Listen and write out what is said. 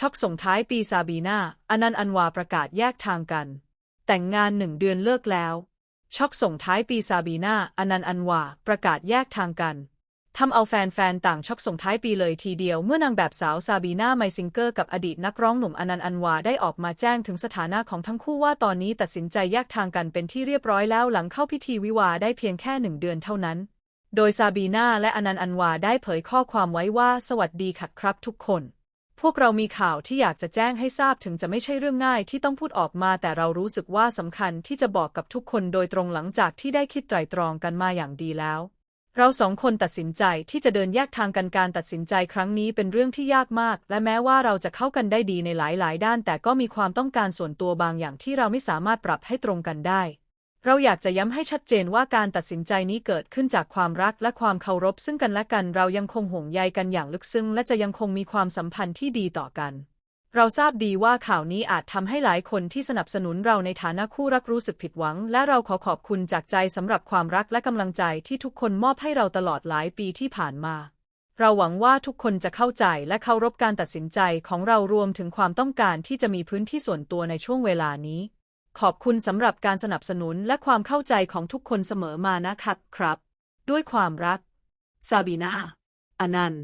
ช็อกส่งท้ายปีซาบีนาอนันต์อันวาประกาศแยกทางกัน แต่งงานหนึ่งเดือนเลิกแล้ว ช็อกส่งท้ายปีซาบีนาอนันต์อันวาประกาศแยกทางกันทำเอาแฟนๆ ต่างช็อกส่งท้ายปีเลยทีเดียวเมื่อนางแบบสาวซาบีนาไมซิงเกอร์กับอดีตนักร้องหนุ่มอนันต์อันวาได้ออกมาแจ้งถึงสถานะของทั้งคู่ว่าตอนนี้ตัดสินใจแยกทางกันเป็นที่เรียบร้อยแล้วหลังเข้าพิธีวิวาได้เพียงแค่หนึ่งเดือนเท่านั้น โดยซาบีนาและอนันต์อันวาได้เผยข้อความไว้ว่าสวัสดีค่ะครับทุกคน พวกเรามีข่าวที่อยากจะแจ้งให้ทราบถึงจะไม่ใช่เรื่องง่ายที่ต้องพูดออกมาแต่เรารู้สึกว่าสำคัญที่จะบอกกับทุกคนโดยตรงหลังจากที่ได้คิดไตร่ตรองกันมาอย่างดีแล้ว เราสองคนตัดสินใจที่จะเดินแยกทางกันการตัดสินใจครั้งนี้เป็นเรื่องที่ยากมาก และแม้ว่าเราจะเข้ากันได้ดีในหลายๆ ด้าน แต่ก็มีความต้องการส่วนตัวบางอย่างที่เราไม่สามารถปรับให้ตรงกันได้ เราอยากจะย้ำให้ชัดเจนว่าการตัดสินใจนี้เกิดขึ้นจากความรักและความเคารพซึ่งกันและกัน เรายังคงห่วงใยกันอย่างลึกซึ้งและจะยังคงมีความสัมพันธ์ที่ดีต่อกัน เราทราบดีว่าข่าวนี้อาจทำให้หลายคนที่สนับสนุนเราในฐานะคู่รักรู้สึกผิดหวัง และเราขอขอบคุณจากใจสำหรับความรักและกำลังใจที่ทุกคนมอบให้เราตลอดหลายปีที่ผ่านมา เราหวังว่าทุกคนจะเข้าใจและเคารพการตัดสินใจของเรารวมถึงความต้องการที่จะมีพื้นที่ส่วนตัวในช่วงเวลานี้ ขอบคุณสำหรับการสนับสนุนและความเข้าใจของทุกคนเสมอมานะครับครับ ด้วยความรักซาบีนาอนันต์